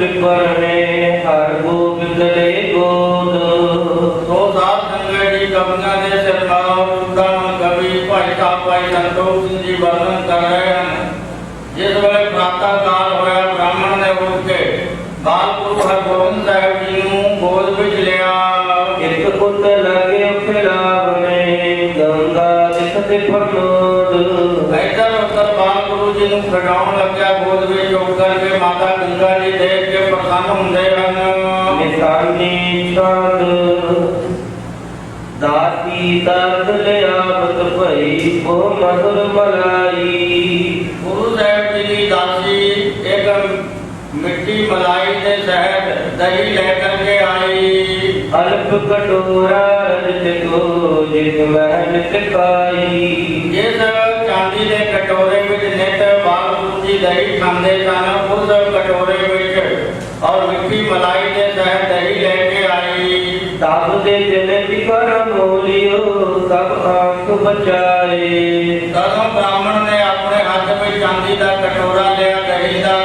ਵਿਪਰਨੇ ਹਰ ਗੋਬਿੰਦ ਦੇ ਗੋਦ। ਸੋ ਸਾਧ ਸੰਗਤ ਜੀ ਕਵੀਆਂ ਦੇ ਸਰਨਾਮ ਸੁਦਾਮ ਕਵੀ ਭਾਈ ਸਾਹਿਬ ਭਾਈ ਸੰਤੋਖ ਸਿੰਘ ਜੀ ਵਰਣਨ ਕਰ ਰਹੇ ਹਨ। ਜਿਸ ਵੇਲੇ ਪ੍ਰਾਤಃ ਕਾਲ ਹੋਇਆ ਬ੍ਰਾਹਮਣ ਨੇ ਉੱਠ ਕੇ ਬਾਲਪੁਰ ਹਰਗੋਬਿੰਦ ਸਾਹਿਬ ਜੀ ਨੂੰ ਗੋਦ ਵਿੱਚ ਲਿਆ। ਇੱਕ ਪੁੱਤ ਲਗੇ ਫਿਰਾਵਨੇ ਗੰਗਾ ਦਿਸਤੇ ਫਰਨੋਦ ਇੱਧਰ ਉੱਧਰ ਬਾਲ ਗੁਰੂ ਜੀ ਨੂੰ ਖੜਾਉਣ ਲੱਗਿਆ ਗੋਦ ਵਿੱਚ ਚੁੱਕ ਕਰਕੇ ਮਾਤਾ ਗੰਗਾ ਜੀ ਦੇਖ ਕੇ ਪ੍ਰਸੰਨ ਹੁੰਦੇ ਹਨ। ਨਿਸ਼ਾਨੀ ਛਾਦ ਦਾਤੀ ਦਰਦ ਲਿਆਵਤ ਭਈ ਉਹ ਮధుਰ ਮਲਾਈ। ਗੁਰੂ ਸਾਹਿਬ ਜੀ ਦੀ ਦਾਸੀ ਇੱਕ ਮਿੱਟੀ ਮਲਾਈ ਦੇ ਸਹਿਤ ਦਹੀਂ ਲੈ ਕਰਕੇ ਆਈ। ਅਲਪ ਕਟੋਰਾ ਰਜਤ ਕੋ ਜਿਤ ਮਹਿਲ ਟਿਕਾਈ ਜਿਸ ਚਾਂਦੀ ਦੇ ਕਟੋਰੇ ਵਿੱਚ ਨਿਤ ਬਾਲਗੁਰੂ ਜੀ ਦਹੀਂ ਖਾਂਦੇ ਸਨ ਉਸ ਕਟੋਰੇ ਵਿੱਚ ਔਰ ਮਿੱਠੀ ਮਲਾਈ ਦੇ ਸਹਿਤ ਦਹੀਂ ਲੈ ਕੇ ਆਈ। ਤਬ ਦੇ ਦਿਨ ਵਿਕਰ ਮੋਲਿਓ ਸਭ ਆਂਖ ਬਚਾਏ। ਤਦੋਂ ਬ੍ਰਾਹਮਣ ਨੇ ਆਪਣੇ ਹੱਥ ਵਿੱਚ ਚਾਂਦੀ ਦਾ ਕਟੋਰਾ ਲਿਆ ਦਹੀਂ ਦਾ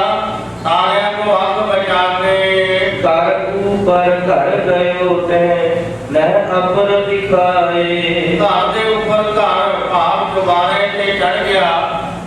ਸਾਰਿਆਂ ਨੂੰ ਅੱਗ ਬਚਾ ਕੇ ਕਰ ਉਪਰ ਘਰ ਗਇਓ ਤੈ ਨਹਿ ਅਪਰ ਦਿਖਾਏ ਘਰ ਦੇ ਉੱਪਰ ਘਰ ਭਾਵ ਦੁਬਾਰੇ ਤੇ ਚੜ ਗਿਆ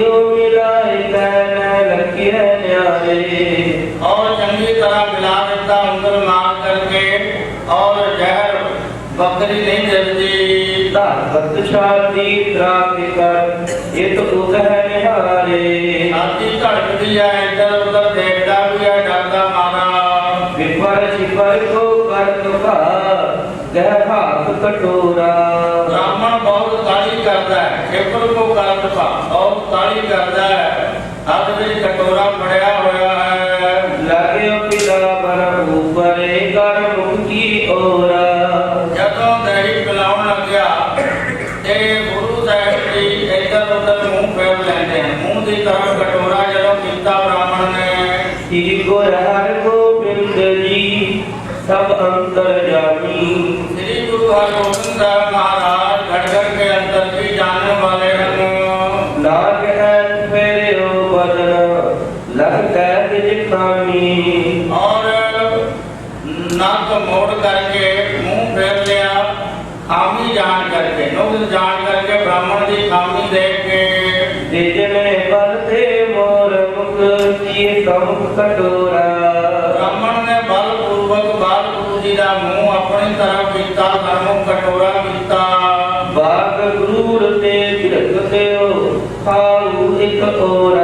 ਕੋ ਦਿਓ ਮਿਲਾਇ ਕਹਿ ਲਖਿਆ ਨਿਆਰੇ ਔਰ ਚੰਗੀ ਤਰ੍ਹਾਂ ਮਿਲਾ ਦਿੱਤਾ ਉਂਗਲ ਮਾਰ ਕਰਕੇ ਔਰ ਜ਼ਹਿਰ ਬੱਕਰੀ ਨਹੀਂ ਦਿੰਦੀ ਧਰਤ ਛਾਤੀ ਤਰਾਪਿ ਕਰ ਇਤ ਉਤ ਹੈ ਨਿਹਾਰੇ ਛਾਤੀ ਧੜਕਦੀ ਹੈ ਇੱਧਰ ਉੱਧਰ ਦੇਖਦਾ ਵੀ ਹੈ ਡਰਦਾ ਮਾਰਾ ਵਿਪਰ ਛਿਪਰ ਕੋ ਕਰਤ ਭਾ ਗਹਿ ਹਾਥ ਕਟੋਰਾ। ਬ੍ਰਾਹਮਣ ਬਹੁਤ ਕਾਲੀ ਕਰਦਾ ਹੈ ਖੇਪਰ ਕੋ ਕਰਤ ਪਾ ਬਹੁਤ ਕਾਲੀ ਕਰਦਾ ਹੈ। ਹੱਥ ਵਿੱਚ ਕਟੋਰਾ ਫੜਿਆ ਹੋਇਆ ਹੈ। ਲਾਗੇ ਖਾਮੀ ਜਾਣ ਕਰਕੇ ਨੁਕਸ ਜਾਣ ਕਰਕੇ ਬ੍ਰਾਹਮਣ ਦੀ ਖਾਮੀ ਦੇਖ ਕੇ। ਦਿਜਨੇ ਬਲ ਤੇ ਮੋਰ ਮੁਖ ਕੀ ਸਮੁਖ ਕਟੋਰਾ। ਬ੍ਰਾਹਮਣ ਨੇ ਬਲ ਪੂਰਵਕ ਬਾਲ ਗੁਰੂ ਜੀ ਦਾ ਮੂੰਹ ਆਪਣੀ ਤਰਫ ਕੀਤਾ ਸਰਮੁਖ ਕਟੋਰਾ ਕੀਤਾ। ਬਾਗ ਗਰੂਰ ਤੇ ਬਿਰਖ ਤਿਓ ਖਾਉ ਇਕ ਔਰ।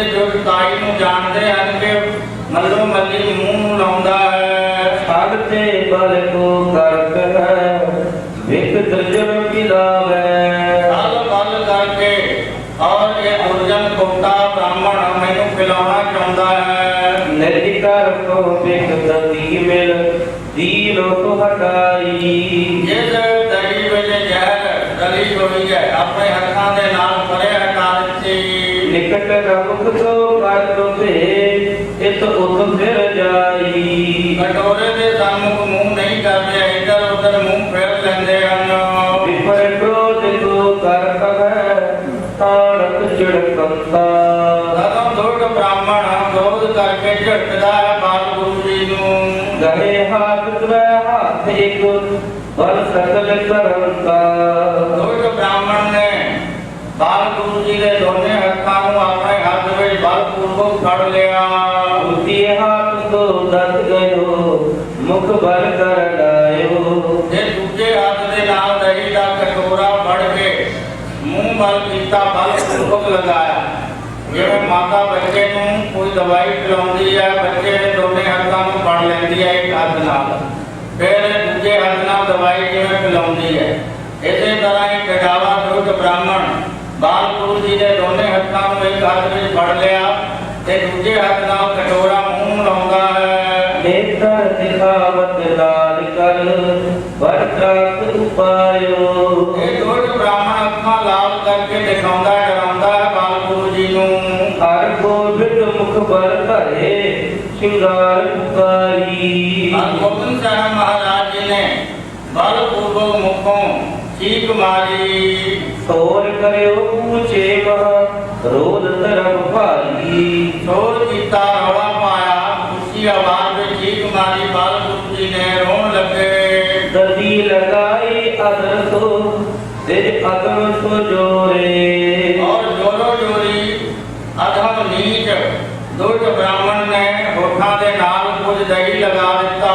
ਉਹਦੇ ਜੁਗਤਾਈ ਨੂੰ ਜਾਣਦੇ ਹਨ ਕਿ ਮੱਲੋ ਮੱਲੀ ਮੂੰਹ ਨੂੰ ਲਾਉਂਦਾ ਹੈ। ਛਲ ਤੇ ਬਲ ਕੋ ਕਰਤ ਹੈ ਵਿਕ ਦਰਜਨ ਪਿਲਾਵੈ ਸਾਲ ਗੱਲ ਕਰਕੇ ਔਰ ਇਹ ਦੁਰਜਨ ਕੋਟਾ ਬ੍ਰਾਹਮਣ ਮੈਨੂੰ ਪਿਲਾਉਣਾ ਚਾਹੁੰਦਾ ਹੈ। ਨਿਰਜਿਕਾਰ ਕੋ ਬਿਕ ਦਤੀ ਮਿਲ ਦੀਨੋ ਤੋ ਹਟਾਈ। ਜਿਸ ਦਹੀਂ ਵਿੱਚ ਜ਼ਹਿਰ ਰਲੀ ਹੋਈ ਹੈ ਆਪਣੇ ਹੱਥਾਂ ਦੇ ਨਾਲ ਨਿਕਟ ਰਮੁਖ ਤੋ ਕਰ ਤੋ ਭੇ ਇਤ ਉਤ ਫਿਰ ਜਾਈ ਕਟੋਰੇ ਦੇ ਸਾਹਮਣੇ ਮੂੰਹ ਨਹੀਂ ਕਰਦੇ ਇੱਧਰ ਉੱਧਰ ਮੂੰਹ ਫੇਰ ਲੈਂਦੇ ਹਨ ਵਿਪਰ ਕ੍ਰੋਧ ਕੋ ਕਰ ਕਵੈ ਤਾਰਕ ਚਿੜਕੰਤਾ ਤਦੋਂ ਦੁਰਗ ਬ੍ਰਾਹਮਣ ਕ੍ਰੋਧ ਕਰਕੇ ਝਟਕਦਾ ਹੈ ਬਾਲ ਗੁਰੂ ਜੀ ਨੂੰ ਗਏ ਹਾਥ ਤਵੈ ਹੱਥ ਇੱਕ ਬਲ ਸਕਲ ਕਰਮ ਕਾ ਦੋਜ ਬ੍ਰਾਹਮਣ ਨੇ ਬਾਲ ਗੁਰੂ ਜੀ ਦੇ ਦੋਨੇ ਹੱਥਾਂ ਨੂੰ ਆਪਣੇ ਹੱਥ ਵਿੱਚ ਬਲਪੂਰਵਕ ਫੜ ਲਿਆ ਉਤੀ ਹਾਥ ਕੋ ਦਤ ਗਇਓ ਮੁਖ ਬਲ ਕਰ ਦੂਜੇ ਹੱਥ ਦੇ ਨਾਲ ਦਹੀਂ ਦਾ ਕਟੋਰਾ ਫੜ ਕੇ ਮੂੰਹ ਵੱਲ ਕੀਤਾ ਬਲਪੂਰਵਕ ਲਗਾਇਆ। ਜਿਵੇਂ ਮਾਤਾ ਬੱਚੇ ਨੂੰ ਕੋਈ ਦਵਾਈ ਪਿਲਾਉਂਦੀ ਹੈ, ਬੱਚੇ ਦੇ ਦੋਨੇ ਹੱਥਾਂ ਨੂੰ ਫੜ ਲੈਂਦੀ ਹੈ ਇੱਕ ਹੱਥ ਨਾਲ। ਫਿਰ ਦੂਜੇ ਹੱਥ ਨਾਲ ਦਵਾਈ ਜਿਵੇਂ ਪਿਲਾਉਂਦੀ ਹੈ? ਇਸੇ ਤਰ੍ਹਾਂ ਹੀ ਕਟਾਵਾ ਦੁੱਧ ਬ੍ਰਾਹਮਣ ਬਾਲ ਗੁਰੂ ਜੀ ਦੇ ਦੋਨੇ ਹੱਥਾਂ ਨੂੰ ਇੱਕ ਹੱਥ ਵਿੱਚ ਫੜ ਲਿਆ ਤੇ ਦੂਜੇ ਹੱਥ ਨਾਲ ਕਟੋਰਾ ਮੂੰਹ ਲਾਉਂਦਾ ਹੈ। ਨੇਤਰ ਦਿਖਾਵਤ ਲਾਲ ਕਰ ਵਰਤਕ ਉਪਾਇਓ। ਇਹ ਦੁੱਧ ਬ੍ਰਾਹਮਣ ਅੱਖਾਂ ਲਾਲ ਕਰਕੇ ਦਿਖਾਉਂਦਾ ਡਰਾਉਂਦਾ ਹੈ ਬਾਲ ਗੁਰੂ ਜੀ ਨੂੰ। ਹਰ ਗੋਬਿੰਦ ਮੁਖ ਬਲ ਧਰੇ ਸ਼ਿੰਗਾਰ ਪੁਕਾਰੀ ਹਰਗੋਬਿੰਦ ਸਾਹਿਬ ਮਹਾਰਾਜ ਜੀ ਨੇ ਬਲਪੂਰਵਕ ਮੁਖੋਂ ਚੀਕ ਮਾਰੀ। ਸੋਰ ਕਰਿਓ ਪੂਛੇ ਮਹਾ ਰੋਦ ਧਰਮ ਭਾਰੀ। ਸ਼ੋਰ ਸੋ ਤੇ ਅਦਮ ਸੋ ਜੋਰੇ। ਔਰ ਜੋਰੋ ਜੋਰੀ ਅਧਮ ਨੀਚ ਦੁੱਧ ਬ੍ਰਾਹਮਣ ਨੇ ਹੋਠਾਂ ਦੇ ਨਾਲ ਕੁਝ ਦਹੀਂ ਲਗਾ ਦਿੱਤਾ।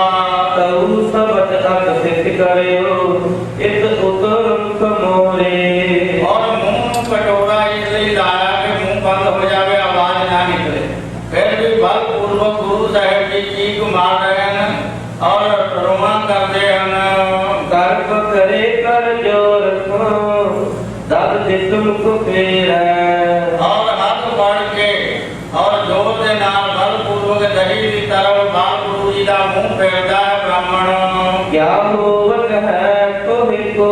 ਤਉ ਸਬਤ ਅਕ ਸਿੱਧ ਕਰਿਓ ਇਤ ਉਤਰਮ ਕਮੋਰੇ। ਔਰ ਮੂੰਹ ਨੂੰ ਕਟੋਰਾ ਇਸ ਲਈ ਲਾਇਆ ਕਿ ਮੂੰਹ ਬੰਦ ਹੋ ਜਾਵੇ ਆਵਾਜ਼ ਨਾ ਨਿਕਲੇ। ਫਿਰ ਵੀ ਬਲਪੂਰਵਕ ਗੁਰੂ ਸਾਹਿਬ ਜੀ ਚੀਕ ਮਾਰ ਫੇਰਦਾ ਬ੍ਰਾਹਮਣ। ਕਿਆ ਹੋਵਤ ਹੈ ਤੋਹਿ ਕੋ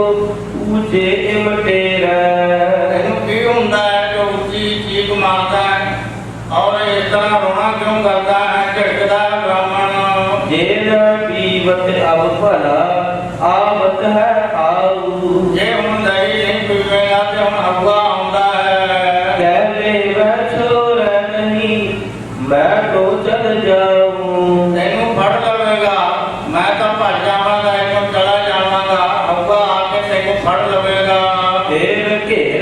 ਊਚੇ ਇਮਟੇਰੈ ਇਹਨੂੰ ਕੀ ਹੁੰਦਾ ਹੈ ਜੋ ਉੱਚੀ ਚੀਕ ਮਾਰਦਾ ਹੈ? ਔਰ ਇਸ ਤਰ੍ਹਾਂ ਰੋਣਾ ਕਿਉਂ ਕਰਦਾ ਹੈ? ਝਟਕਦਾ ਹੈ ਬ੍ਰਾਹਮਣ। ਜਿਹੜਾ ਪੀਵਤ ਅਬ ਭਲਾ ਆਵਤ ਹੈ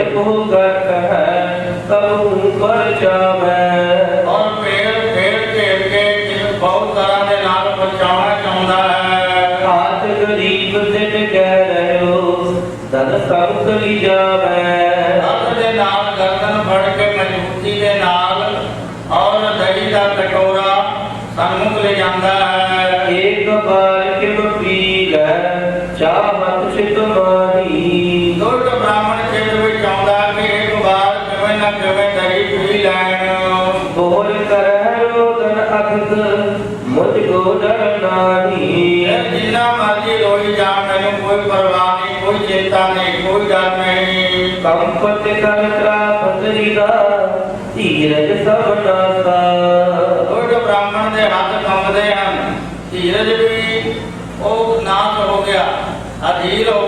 ਫੇਰ ਘੇਰ ਬਹੁ ਗਰਕ ਹੈ ਤਬੂ ਪਰ Ilo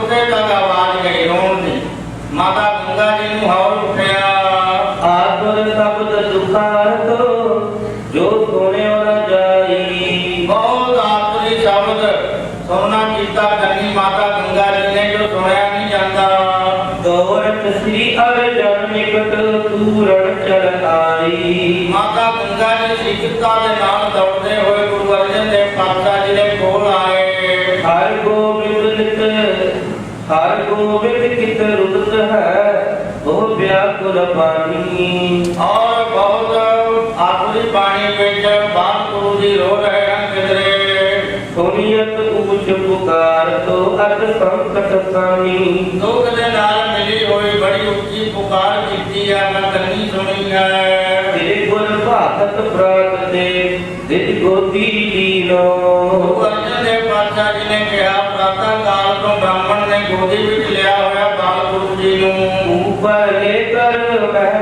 ਸਨ ਉੱਥੇ ਤੱਕ ਆਵਾਜ਼ ਗਈ ਰੋਣ ਦੀ। ਮਾਤਾ ਗੰਗਾ ਜੀ ਨੂੰ ਹੌਲ ਉੱਠਿਆ। ਆਤੁਰ ਸ਼ਬਦ ਦੁਖਾਰਤ ਜੋ ਸੁਣਿਓ ਨ ਜਾਈ। ਬਹੁਤ ਆਤਰੀ ਸ਼ਬਦ ਸੁਣਨਾ ਕੀਤਾ ਗੰਗੀ ਮਾਤਾ ਗੰਗਾ ਜੀ ਨੇ ਜੋ ਸੁਣਿਆ ਨਹੀਂ ਜਾਂਦਾ। ਦੌੜਤ ਸ੍ਰੀ ਅਰਜਨ ਨਿਕਟ ਤੂਰਣ ਚਲ ਆਈ। ਮਾਤਾ ਗੰਗਾ ਜੀ ਸਿੱਖਤਾ ਦੇ ਨਾਲ ਦੌੜਦੇ ਹੋਏ ਗੁਰੂ ਅਰਜਨ ਦੇਵ ਪਾਤਸ਼ਾਹ ਜੀ ਦੇ ਕੋਲ ਗੋਬਿੰਦ ਕਿਤ ਰੁਦਤ ਹੈ ਉਹ ਵਿਆਕੁਲ ਪਾਣੀ ਔਰ ਬਹੁਤ ਆਖਰੀ ਬਾਣੀ ਵਿੱਚ ਬਾਪੂ ਦੀ ਰੋ ਰਹੇ ਹਨ ਕਿਧਰੇ। ਸੁਨੀਅਤ ਊਚ ਪੁਕਾਰ ਤੋ ਅਤ ਸੰਕਟ ਸਾਨੀ ਦੁੱਖ ਦੇ ਨਾਲ ਮਿਲੀ ਹੋਈ ਬੜੀ ਉੱਚੀ ਪੁਕਾਰ ਕੀਤੀ ਹੈ ਮੈਂ ਕੰਨੀ ਸੁਣੀ ਹੈ। ਤੇਰੇ ਗੁਰ ਭਾਗਤ ਪ੍ਰਾਤ ਤੇ ਦਿਜ ਗੋਦੀ ਲੀਨੋ ਗੁਰੂ ਅਰਜਨ ਦੇਵ ਪਾਤਸ਼ਾਹ ਜੀ ਨੇ ਕਿਹਾ ਗੋਦੀ ਵਿੱਚ ਲਿਆ ਹੋਇਆ ਬਾਲ ਗੁਰੂ ਜੀ ਨੂੰ ਉਪਰ ਕਰ ਬਹਿ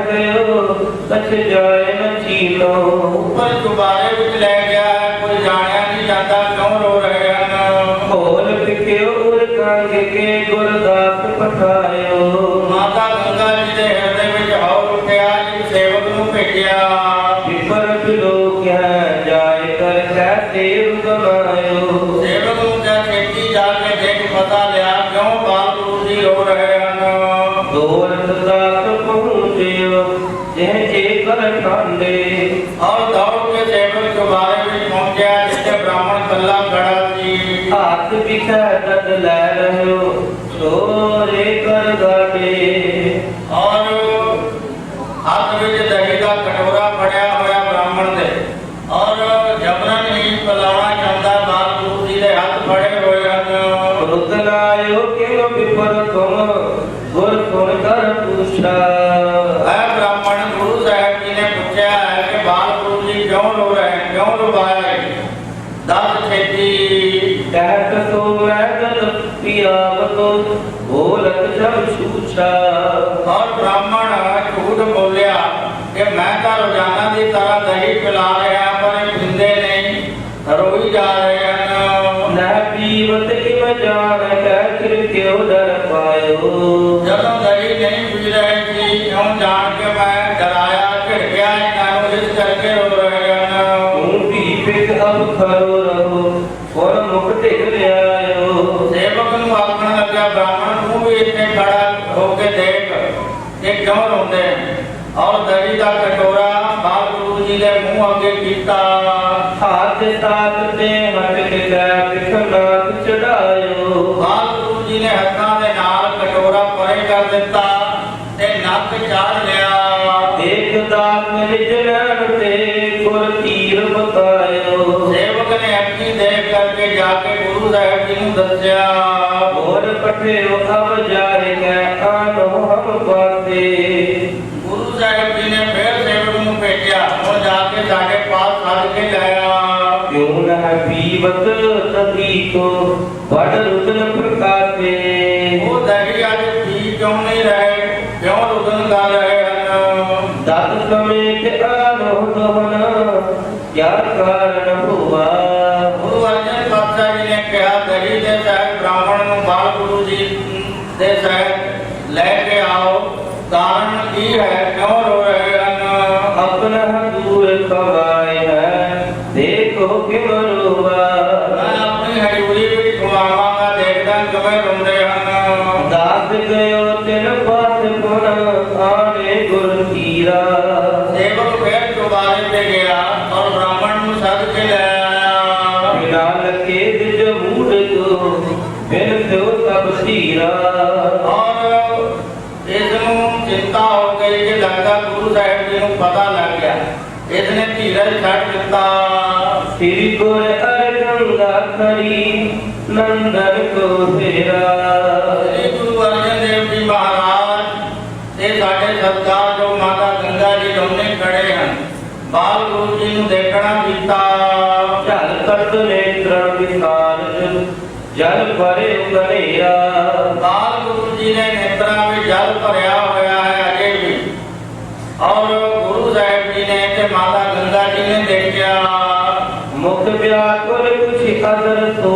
ਕਛ ਜਾਏ ਨ ਚੀਨੋ ਉੱਪਰ ਗੁਬਾਰੇ ਵਿੱਚ ਲੈ ਗਿਆ ਕੋਈ ਜਾਣਿਆ ਨਹੀਂ ਜਾਂਦਾ ਕਿਉਂ ਰੋ ਰਹੇ ਹਨ ਹੋਲ ਪਿਕਿਓ ਉਰ ਕਾਂਗ ਕੇ ਗੁਰਦਾਸ ਪਠਾਇਓ ਮਾਤਾ ਗੰਗਾ ਜੀ ਦੇ ਹਿਰਦੇ ਵਿੱਚ ਹੌਰ ਉੱਠਿਆ ਇੱਕ ਸੇਵਕ ਨੂੰ ਭੇਜਿਆ। ਛੇਤੀ ਜਾ ਕੇ ਦੇਖ ਪਤਾ ਲਿਆ ਕਿਉਂ ਬਾਲ ਗੁਰੂ ਜੀ ਰੋ ਰਹੇ ਹਨ ਦੋਰਤ ਦਾਸ ਪਹੁੰਚਿਓ ਜਿਹ ਏਕਰ ਠਾਂਡੇ ਔਰ ਦੌੜ ਕੇ ਸੇਵਕ ਗੁਬਾਰੇ ਵਿੱਚ ਪਹੁੰਚਿਆ ਜਿੱਥੇ ਬ੍ਰਾਹਮਣ ਕੱਲਾ ਖੜਾ ਸੀ। ਹੱਥ ਵਿਖੈ ਦਦ ਲੈ ਰਹਿਓ ਸੋਰੇ ਕਰ ਗਾਡੇ ਔਰ ਹੱਥ ਵਿੱਚ ਦਹੀਂ ਦਾ ਕਟੋਰਾ ਫੜਿਆ ਹੋਇਆ ਬ੍ਰਾਹਮਣ ਦੇ ਔਰ ਜਬਰਨ ਹੀ ਪਲਾਉਣਾ ਚਾਹੁੰਦਾ ਬਾਲ ਗੁਰੂ ਜੀ ਦੇ ਹੱਥ ਫੜੇ ਹੋਏ ਰੁਦਨਾਇਓ ਕਿਉ ਵਿਪਰ ਤੁਮ ਗੁਰ ਗੁਣ ਕਰ ਪੁੱਛਾ। ਹੈ ਬ੍ਰਾਹਮਣ ਗੁਰੂ ਸਾਹਿਬ ਜੀ ਨੇ ਪੁੱਛਿਆ ਹੈ ਕਿ ਬਾਲ ਗੁਰੂ ਜੀ ਕਿਉਂ ਰੋ ਰਹੇ ਕਿਉਂ ਰੁਵਾਏ ਦੱਸ ਛੇਤੀ। ਕਹਿਤ ਤੋ ਮੈਂ ਜਲ ਪਿਆਵਤੋ ਬੋਲਤ ਜਬ ਛੂਛਾ। ਔਰ ਬ੍ਰਾਹਮਣ ਝੂਠ ਬੋਲਿਆ ਕਿ ਮੈਂ ਤਾਂ ਰੋਜ਼ਾਨਾ ਦੀ ਤਰ੍ਹਾਂ ਦਹੀਂ ਪਿਲਾ ਰਿਹਾ ਪਰ ਇਹ ਪੀਂਦੇ ਨਹੀਂ ਰੋਈ ਜਾ ਰਹੇ ਪੀਵਤ ਇਮ ਜਾਣ ਕੈ ਫਿਰ ਕਿਉ ਡਰ ਪਾਇਓ? ਜਦੋਂ ਦਹੀਂ ਨਹੀਂ ਪੀ ਰਹੇ ਸੀ ਕਿਉਂ ਜਾਣ ਕੇ ਮੈਂ ਡਰਾਇਆ ਝਿੜਕਿਆ ਇਹਨਾਂ ਨੂੰ ਇਸ ਕਰਕੇ ਰੋ ਰਹੇ ਹਨ। ਤੂੰ ਵੀ ਪਿਕ ਅਬ ਖਰੋ ਰਹੋ ਔਰ ਮੁਖ ਢਿਗ ਲਿਆਇਓ। ਸੇਵਕ ਨੂੰ ਆਖਣ ਲੱਗਿਆ ਬ੍ਰਾਹਮਣ ਤੂੰ ਵੀ ਇੱਥੇ ਖੜਾ ਹੋ ਕੇ ਦੇਖ ਕਿ ਕਿਉਂ ਰੋਂਦੇ। ਔਰ ਦਹੀਂ ਦਾ ਕਟੋਰਾ ਬਾਲ ਗੁਰੂ ਜੀ ਦੇ ਮੂੰਹ ਅੱਗੇ ਕੀਤਾ। ਹਾਥ ਤਾਕ ਤੇ ਹਟ ਕੇ ਲੈ ਪਿਖ ਨਾਕ ਚੜਾਇਓ ਗੁਰੂ ਜੀ ਨੇ ਹੱਥਾਂ ਦੇ ਨਾਲ ਕਟੋਰਾ ਪਰੇ ਕਰ ਦਿੱਤਾ ਤੇ ਨੱਕ ਚਾੜ ਲਿਆ ਦੇਖ ਦਾਤ ਤੇ ਗੁਰ ਤੀਰ ਬਤਾਇਓ ਸੇਵਕ ਨੇ ਅੱਖੀ ਦੇਖ ਕਰਕੇ ਜਾ ਕੇ ਗੁਰੂ ਸਾਹਿਬ ਜੀ ਨੂੰ ਦੱਸਿਆ ਹੋਰ ਪਠਿਓ ਅਬ ਜਾਏ ਕੈ ਆਨੋ ਹਮ ਪਾਸੇ ਗੁਰੂ ਸਾਹਿਬ ਜੀ ਨੇ ਫਿਰ ਸੇਵਕ ਨੂੰ ਭੇਜਿਆ। ਉਹ ਜਾ ਕੇ ਸਾਡੇ ਪਾਸ ਸੱਦ ਕੇ ਲਾਇਆ ਕਿਉ ਨ ਪੀਵਤ ਤਦੀ ਕੋ ਵੜ ਰੁਦਨ ਪ੍ਰਕਾਸ਼ੇ ਗੁਰ ਅਰਜੰਗਾ ਖਰੀ ਨੰਦਨ ਕੋ ਫੇਰਾ ਸ੍ਰੀ ਗੁਰੂ ਅਰਜਨ ਦੇਵ ਜੀ ਮਹਾਰਾਜ ਤੇ ਸਾਡੇ ਸਰਦਾਰ ਜੋ ਮਾਤਾ ਗੰਗਾ ਜੀ ਦੋਨੇ ਖੜੇ ਹਨ ਬਾਲ ਗੁਰੂ ਜੀ ਨੂੰ ਦੇਖਣਾ ਕੀਤਾ ਝਲ ਕਟ ਨੇਤਰ ਵਿਸਾਰ ਜਲ ਭਰੇ ਉਗਨੇਰਾ ਬਾਲ ਗੁਰੂ ਜੀ ਨੇ ਨੇਤਰਾਂ ਵਿੱਚ ਜਲ ਭਰਿਆ ਹੋਇਆ ਹੈ ਅਜੇ ਵੀ ਔਰ ਗੁਰੂ ਸਾਹਿਬ ਜੀ ਨੇ ਤੇ ਮਾਤਾ ਗੰਗਾ ਜੀ ਨੇ ਦੇਖਿਆ ਮੁਖ ਵਿਆਕੁਲ ਕੁਛ ਅਦਰ ਤੋ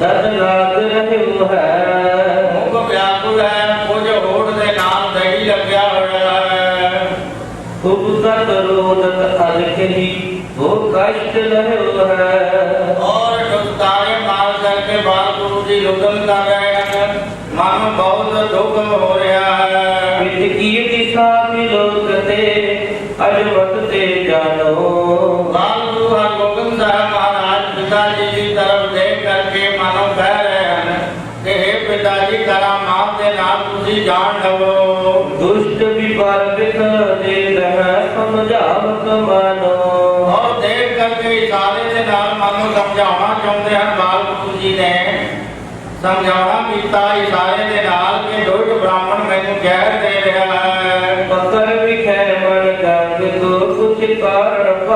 ਦਦ ਲਾਗ ਰਹਿਉ ਹੈ ਮੁਖ ਵਿਆਕੁਲ ਹੈ ਕੁਝ ਹੋੜ ਦੇ ਨਾਲ ਦਹੀਂ ਲੱਗਿਆ ਹੋਇਆ ਹੈ। ਖੁਬ ਸਤ ਰੋਦਤ ਅਲਖੀ ਉਹ ਕਸ਼ਟ ਰਹਿਉ ਹੈ ਔਰ ਦੁਸਤਾਰੇ ਮਾਰ ਕਰਕੇ ਬਾਲ ਗੁਰੂ ਜੀ ਲੁਗਨ ਕਰ ਰਹੇ ਹਨ। ਮਨ ਬਹੁਤ ਦੁੱਖ ਹੋ ਰਿਹਾ ਹੈ। ਵਿਦ ਕੀ ਦਿਸ਼ਾ ਮਿਲੋ ਕਤੇ ਅਜਮਤ ਤੇ ਜਾਨੋ। ਬਾਲ ਦੁਸ਼ਟ ਵਿਪਾਰ ਬਿਤ ਦੇ ਰਹਿ ਸਮਝਾਵਤ ਮਾਨੋ। ਔਰ ਦੇਖ ਕਰਕੇ ਇਸ਼ਾਰੇ ਦੇ ਨਾਲ ਮਨ ਨੂੰ ਸਮਝਾਉਣਾ ਚਾਹੁੰਦੇ ਹਨ ਬਾਲਕ ਜੀ ਨੇ। ਸਮਝਾਉਣਾ ਕੀਤਾ ਇਸ਼ਾਰੇ ਦੇ ਨਾਲ ਕਿ ਦੁਸ਼ਟ ਬ੍ਰਾਹਮਣ ਮੈਨੂੰ ਜ਼ਹਿਰ ਦੇ ਰਿਹਾ ਹੈ। ਪਕਰ ਵਿਖੇ ਮਨ ਗੰਗ ਤੋ ਕੁਛ ਕਾਰਨ